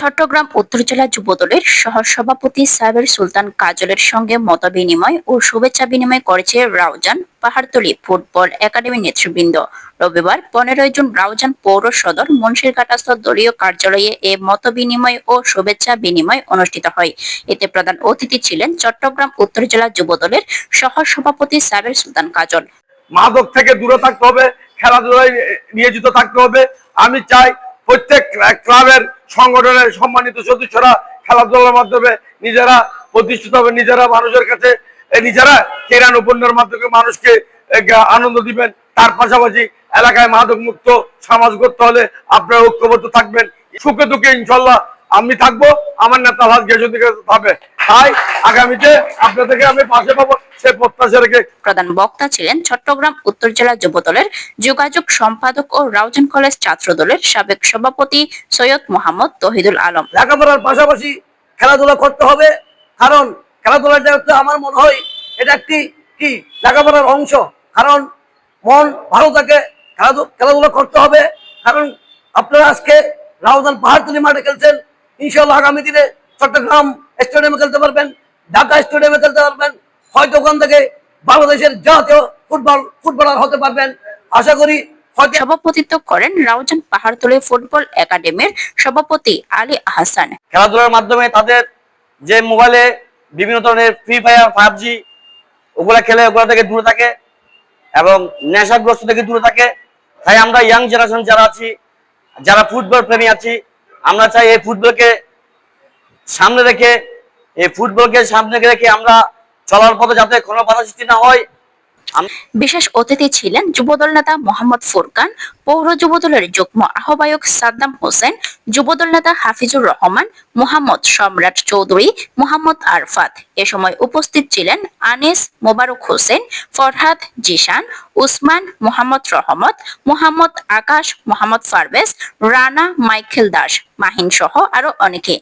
চট্টগ্রাম উত্তর জেলা যুবদলের সহসভাপতি সাবের সুলতান কাজলের সঙ্গে মতবিনিময় ও শুভেচ্ছা বিনিময় করেছে রাউজান পাহাড়তলী ফুটবল একাডেমি নেতৃবৃন্দ। রবিবার পনেরোই জুন রাউজান পৌর সদর মুন্সিরঘাটাস্থ দলীয় কার্যালয়ে এ মতবিনিময় ও শুভেচ্ছা বিনিময় অনুষ্ঠিত হয়। এতে প্রধান অতিথি ছিলেন চট্টগ্রাম উত্তর জেলা যুবদলের সহসভাপতি সাবের সুলতান কাজল। মাদক থেকে দূরে থাকতে হবে, খেলাধুলায় নিয়োজিত থাকতে হবে। আমি চাই প্রত্যেক ক্লাবের সংগঠনের সম্মানিত সদস্যরা খেলাধুলার মাধ্যমে নিজেরা প্রতিষ্ঠিত হবে, নিজেরা মানুষের কাছে নিজেরা কেরান উপন্যার মাধ্যমে মানুষকে আনন্দ দিবেন। তার পাশাপাশি এলাকায় মাদক মুক্ত সমাজ করতে হলে আপনারা ঐক্যবদ্ধ থাকবেন। সুখে দুঃখে ইনশাল্লাহ আমি থাকব, আমার নেতা ভাজ গেজুর দিকে থাকবে তাই আগামীতে আপনাদেরকে আমি পাশে পাবো সে প্রত্যাশা রেখে। প্রধান বক্তা ছিলেন চট্টগ্রাম উত্তর জেলা যুবদলের যোগাযোগ সম্পাদক ও রাউজান কলেজ ছাত্র দলের সাবেক সভাপতি সৈয়দ মোহাম্মদ তহিদুল আলম। লেখাপড়ার পাশাপাশি খেলাধুলা করতে হবে কারণ খেলাধুলাটা হচ্ছে আমার মনে হয় এটা একটি কি লেখাপড়ার অংশ কারণ মন ভালো থাকে খেলাধু- খেলাধুলা করতে হবে কারণ আপনারা আজকে রাউজান পাহাড়তলি মাঠে খেলছেন ইনশাল্লাহ আগামী দিনে চট্টগ্রাম স্টেডিয়ামে খেলতে পারবেন ঢাকা স্টেডিয়ামে খেলতে পারবেন হয়তো ওখান থেকে বাংলাদেশের জাতীয় ফুটবল ফুটবলার হতে পারবেন। আশা করি সভাপতিত্ব করেন রাউজান পাহাড়তলী ফুটবল একাডেমির সভাপতি আলী আহসান খেলাধুলার মাধ্যমে তাদের যে মোবাইলে বিভিন্ন ধরনের ফ্রি ফায়ার পাবজি ওগুলা খেলে ওগুলা থেকে দূরে থাকে এবং নেশাগ্রস্ত থেকে দূরে থাকে। তাই আমরা ইয়াং জেনারেশন যারা আছি যারা ফুটবল প্রেমী আছি আমরা চাই এই ফুটবলকে সামনে রেখে এই ফুটবলকে সামনে রেখে আমরা চলার পথে যাতে কোনো বাধা সৃষ্টি না হয়? বিশেষ অতিথি ছিলেন যুবদল নেতা মোহাম্মদ ফুরকান, পৌর যুবদলের যুগ্ম আহ্বায়ক সাদ্দাম হোসেন, যুবদল নেতা হাফিজুর রহমান, মোহাম্মদ সম্রাট চৌধুরী, মোহাম্মদ আরফাত। এ সময় উপস্থিত ছিলেন আনিস মোবারক হোসেন, ফরহাদ জিশান, উসমান মোহাম্মদ রহমত, মোহাম্মদ আকাশ মোহাম্মদ ফারবেজ রানা মাইকেল দাস মাহিন সহ আরও অনেকে।